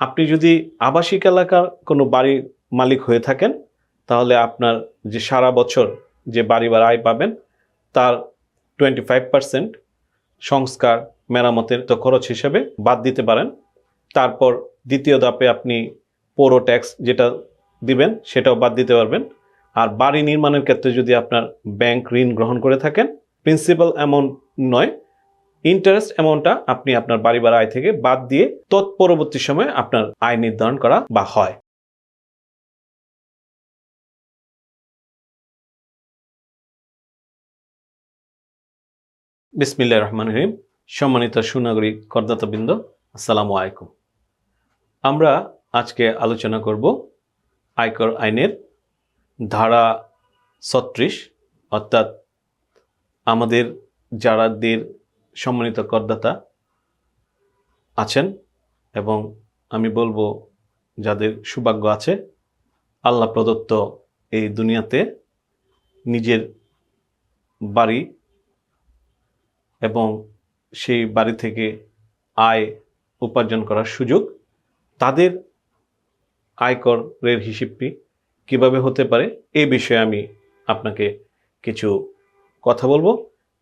আপনি যদি আবাসিক এলাকার কোনো বাড়ির মালিক হয়ে থাকেন, তাহলে আপনার যে সারা বছর যে বাড়ি বা আয় পাবেন, তার টোয়েন্টি ফাইভ পার্সেন্ট সংস্কার মেরামতের তো খরচ হিসেবে বাদ দিতে পারেন। তারপর দ্বিতীয় ধাপে আপনি পৌর ট্যাক্স যেটা দিবেন, সেটাও বাদ দিতে পারবেন। আর বাড়ি নির্মাণের ক্ষেত্রে যদি আপনার ব্যাংক ঋণ গ্রহণ করে থাকেন প্রিন্সিপাল অ্যামাউন্ট নয় ইন্টারেস্ট অ্যামাউন্টটা আপনি আপনার বাড়ি ভাড়া আয় থেকে বাদ দিয়ে তৎপরবর্তী সময়ে আপনার আয় নির্ধারণ করা বা হয়। বিসমিল্লা রহমান রহিম। সম্মানিত সুনাগরিক করদাতাবৃন্দ, আসসালামু আলাইকুম। আমরা আজকে আলোচনা করব আয়কর আইনের ধারা ছত্রিশ, অর্থাৎ আমাদের যারাদের সম্মানিত করদাতা আছেন এবং আমি বলব যাদের সৌভাগ্য আছে, আল্লাহ প্রদত্ত এই দুনিয়াতে নিজের বাড়ি এবং সেই বাড়ি থেকে আয় উপার্জন করার সুযোগ তাদের আয়করের হিসেবটি কীভাবে হতে পারে এই বিষয়ে আমি আপনাকে কিছু কথা বলব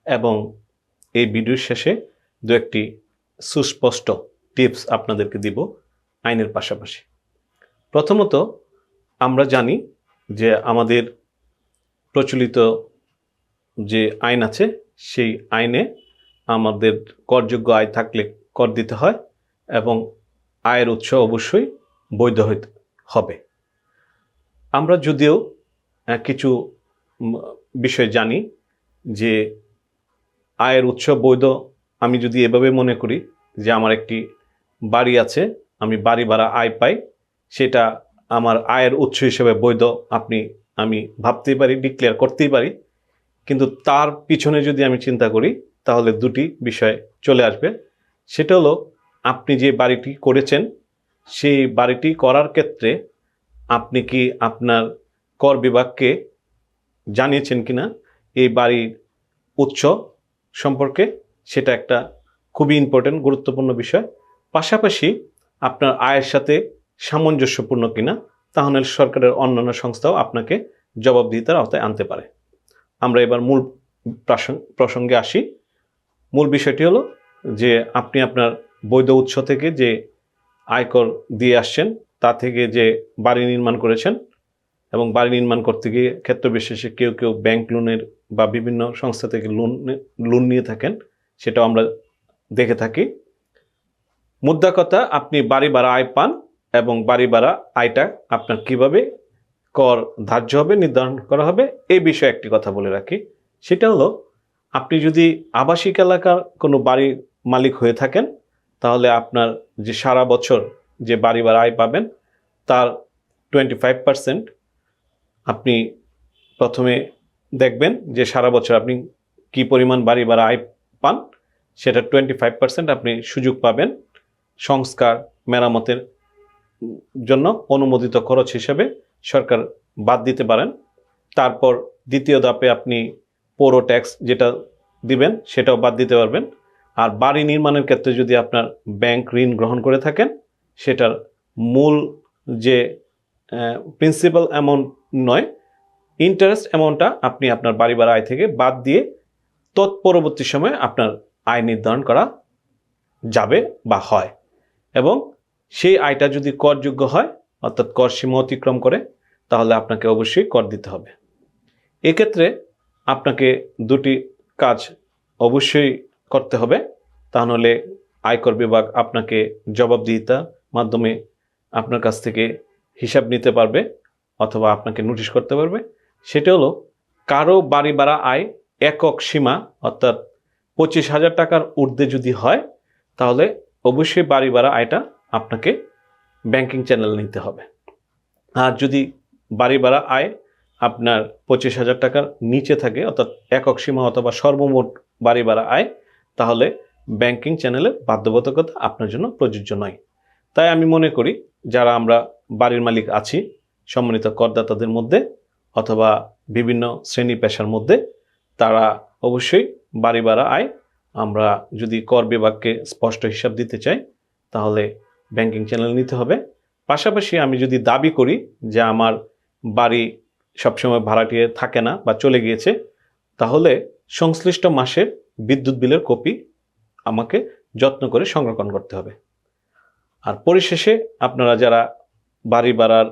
এবং এই ভিডিওর শেষে দু একটি সুস্পষ্ট টিপস আপনাদেরকে দিব আইনের পাশাপাশি। প্রথমত, আমরা জানি যে আমাদের প্রচলিত যে আইন আছে, সেই আইনে আমাদের করযোগ্য আয় থাকলে কর দিতে হয় এবং আয়ের উৎস অবশ্যই বৈধ হইতে হবে। আমরা যদিও কিছু বিষয় জানি যে আয়ের উৎস বৈধ, আমি যদি এভাবে মনে করি যে আমার একটি বাড়ি আছে, আমি বাড়ি ভাড়া আয় পাই, সেটা আমার আয়ের উৎস হিসেবে বৈধ, আপনি, আমি ভাবতেই পারি ডিক্লেয়ার করতেই পারি। কিন্তু তার পিছনে যদি আমি চিন্তা করি, তাহলে দুটি বিষয় চলে আসবে। সেটা হলো, আপনি যে বাড়িটি করেছেন, সেই বাড়িটি করার ক্ষেত্রে আপনি কি আপনার কর বিভাগকে জানিয়েছেন কিনা? এই বাড়ির উৎস সম্পর্কে সেটা একটা খুবই ইম্পর্টেন্ট গুরুত্বপূর্ণ বিষয়। পাশাপাশি আপনার আয়ের সাথে সামঞ্জস্যপূর্ণ কিনা তাহলে সরকারের অন্যান্য সংস্থাও আপনাকে জবাবদিহিতার আওতায় আনতে পারে। আমরা এবার মূল প্রাসং- প্রসঙ্গে আসি। মূল বিষয়টি হলো যে আপনি আপনার বৈধ উৎস থেকে যে আয়কর দিয়ে আসছেন, তা থেকে যে বাড়ি নির্মাণ করেছেন এবং বাড়ি নির্মাণ করতে গিয়ে ক্ষেত্র বিশেষে কেউ কেউ ব্যাংক লোনের বা বিভিন্ন সংস্থা থেকে লোন লোন নিয়ে থাকেন, সেটাও আমরা দেখে থাকি। মুদ্রা কথা, আপনি বাড়ি ভাড়া আয় পান এবং বাড়ি ভাড়া আয়টা আপনার কীভাবে কর ধার্য হবে, নির্ধারণ করা হবে, এই বিষয়ে একটি কথা বলে রাখি। সেটা হলো, আপনি যদি আবাসিক এলাকার কোনো বাড়ির মালিক হয়ে থাকেন, তাহলে আপনার যে সারা বছর যে বাড়ি ভাড়া আয় পাবেন, তার টোয়েন্টি ফাইভ পার্সেন্ট আপনি প্রথমে দেখবেন যে সারা বছর আপনি কি পরিমাণ বাড়ি ভাড়া আয় পান, সেটা টোয়েন্টি ফাইভ পার্সেন্ট আপনি সুযোগ পাবেন সংস্কার, মেরামতের জন্য অনুমোদিত খরচ হিসেবে সরকার বাদ দিতে পারেন। তারপর দ্বিতীয় ধাপে আপনি পৌর ট্যাক্স যেটা দিবেন, সেটাও বাদ দিতে পারবেন। আর বাড়ি নির্মাণের ক্ষেত্রে যদি আপনার ব্যাংক ঋণ গ্রহণ করে থাকেন, সেটার মূল যে প্রিন্সিপাল অ্যামাউন্ট নয় ইন্টারেস্ট অ্যামাউন্টটা আপনি আপনার বাড়ি আয় থেকে বাদ দিয়ে তৎপরবর্তী সময়ে আপনার আয় নির্ধারণ করা যাবে বা হয়। এবং সেই আয়টা যদি করযোগ্য হয়, অর্থাৎ কর সীমা অতিক্রম করে, তাহলে আপনাকে অবশ্যই কর দিতে হবে। এক্ষেত্রে আপনাকে দুটি কাজ অবশ্যই করতে হবে। তা নাহলে আয়কর বিভাগ আপনাকে জবাবদিহিতা মাধ্যমে আপনার কাছ থেকে হিসাব নিতে পারবে। অথবা আপনাকে নোটিশ করতে পারবে। সেটা হলো, কারও বাড়ি ভাড়া আয় একক সীমা, অর্থাৎ পঁচিশ হাজার টাকার ঊর্ধ্বে যদি হয়, তাহলে অবশ্যই বাড়ি ভাড়া আয়টা আপনাকে ব্যাংকিং চ্যানেল নিতে হবে। আর যদি বাড়ি ভাড়া আয় আপনার পঁচিশ হাজার টাকার নিচে থাকে, অর্থাৎ একক সীমা অথবা সর্বমোট বাড়ি ভাড়া আয়, তাহলে ব্যাংকিং চ্যানেলের বাধ্যবাধকতা আপনার জন্য প্রযোজ্য নয়। তাই আমি মনে করি, যারা আমরা বাড়ির মালিক আছি সম্মানিত করদাতাদের মধ্যে অথবা বিভিন্ন শ্রেণি পেশার মধ্যে তারা অবশ্যই বাড়ি ভাড়া আয়। আমরা যদি কর বিভাগকে স্পষ্ট হিসাব দিতে চাই, তাহলে ব্যাংকিং চ্যানেল নিতে হবে। পাশাপাশি আমি যদি দাবি করি যে আমার বাড়ি সবসময় ভাড়াটিয়ে থাকে না বা চলে গিয়েছে, তাহলে সংশ্লিষ্ট মাসের বিদ্যুৎ বিলের কপি আমাকে যত্ন করে সংরক্ষণ করতে হবে। আর পরিশেষে আপনারা যারা বাড়ি বাড়ার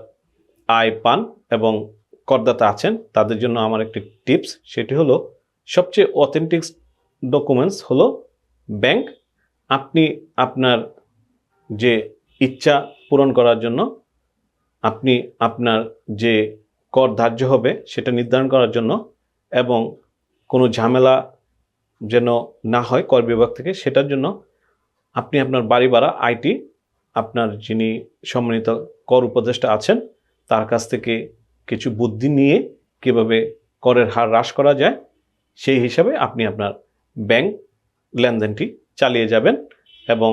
আয় পান এবং করদাতা আছেন, তাদের জন্য আমার একটি টিপস। সেটি হলো, সবচেয়ে অথেন্টিক ডকুমেন্টস হলো ব্যাংক আপনি আপনার যে ইচ্ছা পূরণ করার জন্য, আপনি আপনার যে কর ধার্য হবে সেটা নির্ধারণ করার জন্য এবং কোনো ঝামেলা যেন না হয় কর বিভাগ থেকে, সেটার জন্য আপনি আপনার বাড়ি ভাড়া, আইটি, আপনার যিনি সম্মানিত কর উপদেষ্টা আছেন তার কাছ থেকে কিছু বুদ্ধি নিয়ে কীভাবে করের হার হ্রাস করা যায়, সেই হিসাবে আপনি আপনার ব্যাংক লেনদেনটি চালিয়ে যাবেন এবং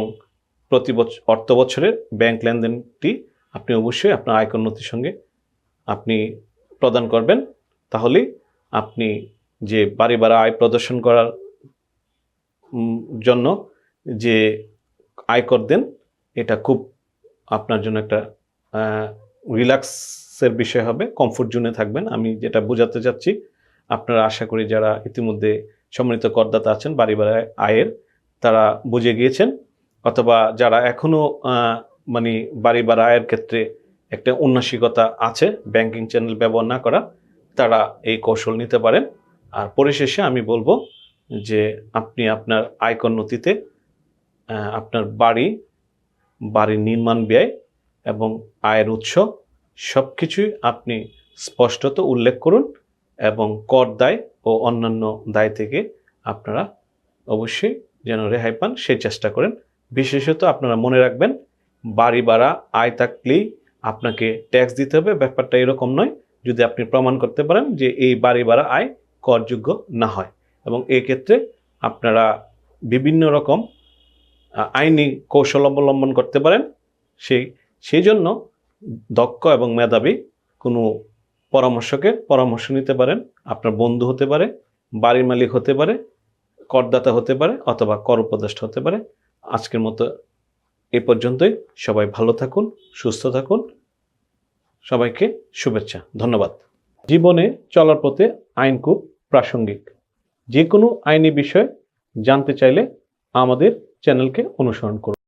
প্রতি বছর অর্থ বছরের ব্যাংক লেনদেনটি আপনি অবশ্যই আপনার আয়কর নথির সঙ্গে আপনি প্রদান করবেন। তাহলেই আপনি যে বাড়ি ভাড়া আয় প্রদর্শন করার জন্য যে আয়কর দেন, এটা খুব আপনার জন্য একটা রিল্যাক্সের বিষয় হবে কমফোর্ট জোনে থাকবেন। আমি যেটা বোঝাতে চাচ্ছি, আপনারা আশা করি যারা ইতিমধ্যে সম্মানিত করদাতা আছেন, বাড়ি ভাড়া আয়ের, তারা বুঝে গিয়েছেন। অথবা যারা এখনও মানে বাড়ি ভাড়া আয়ের ক্ষেত্রে একটা উন্নাসিকতা আছে ব্যাংকিং চ্যানেল ব্যবহার না করা, তারা এই কৌশল নিতে পারেন। আর পরিশেষে আমি বলব যে আপনি আপনার আয়কর নথিতে আপনার বাড়ি, বাড়ির নির্মাণ ব্যয় এবং আয়ের উৎস সব কিছুই আপনি স্পষ্টত উল্লেখ করুন এবং কর দায় ও অন্যান্য দায় থেকে আপনারা অবশ্যই যেন রেহাই পান, সেই চেষ্টা করেন। বিশেষত আপনারা মনে রাখবেন, বাড়ি ভাড়া, আয় থাকলেই আপনাকে ট্যাক্স দিতে হবে। ব্যাপারটা এরকম নয়, যদি আপনি প্রমাণ করতে পারেন যে এই বাড়ি ভাড়া আয় করযোগ্য না হয়। এবং ক্ষেত্রে আপনারা বিভিন্ন রকম আইনি কৌশল অবলম্বন করতে পারেন, সেই সেই জন্য দক্ষ এবং মেধাবী কোনো পরামর্শকের পরামর্শ নিতে পারেন। আপনার বন্ধু হতে পারে, বাড়ির মালিক হতে পারে, করদাতা হতে পারে অথবা কর উপদেষ্টা হতে পারে। আজকের মতো এ পর্যন্তই। সবাই ভালো থাকুন, সুস্থ থাকুন। সবাইকে শুভেচ্ছা, ধন্যবাদ। জীবনে চলার পথে আইন খুব প্রাসঙ্গিক। যে কোনো আইনি বিষয় জানতে চাইলে আমাদের চ্যানেলকে অনুসরণ করুন।